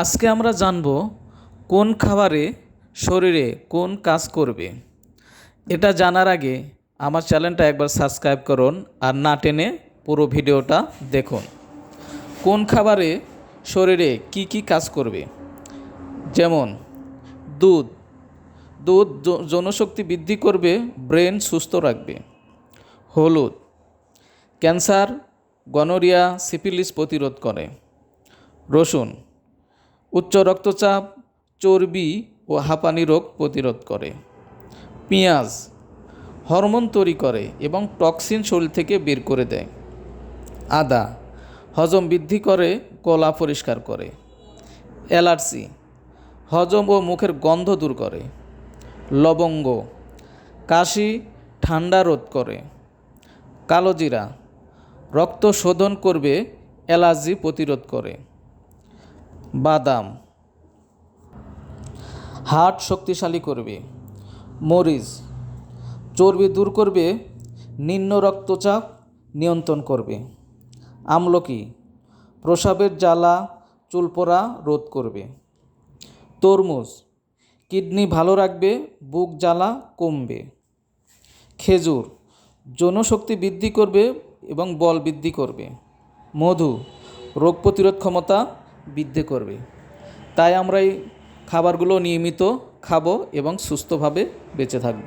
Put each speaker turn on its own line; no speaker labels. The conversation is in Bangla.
আজকে আমরা জানব কোন খাবারে শরীরে কোন কাজ করবে। এটা জানার আগে আমার চ্যানেলটা একবার সাবস্ক্রাইব করুন আর না টেনে পুরো ভিডিওটা দেখুন। কোন খাবারে শরীরে কি কি কাজ করবে? যেমন দুধ। দুধ জনশক্তি বৃদ্ধি করবে, ব্রেন সুস্থ রাখবে। হলুদ। ক্যান্সার, গনোরিয়া, সিফিলিস প্রতিরোধ করে। রসুন। উচ্চ রক্তচাপ, চর্বি ও হাঁপানি রোগ প্রতিরোধ করে। পেঁয়াজ হরমোন তৈরি করে এবং টক্সিন শরীর থেকে বের করে দেয়। আদা হজম বৃদ্ধি করে, গলা পরিষ্কার করে। অ্যালার্জি হজম ও মুখের গন্ধ দূর করে। লবঙ্গ কাশি ঠান্ডা রোধ করে। কালোজিরা রক্ত শোধন করবে, অ্যালার্জি প্রতিরোধ করে। বাদাম। হার্ট শক্তিশালী করবে। মরিচ। চর্বি দূর করবে। নিম্ন রক্তচাপ নিয়ন্ত্রণ করবে। আমলকি। প্রসাবের জ্বালা চুলপোড়া রোধ করবে। তরমুজ। কিডনি ভালো রাখবে, বুক জ্বালা কমবে। খেজুর। যৌনশক্তি বৃদ্ধি করবে এবং বল বৃদ্ধি করবে। মধু। রোগ প্রতিরোধ ক্ষমতা বৃদ্ধি করবে। তাই আমরা এই খাবারগুলো নিয়মিত খাব এবং সুস্থভাবে বেঁচে থাকব।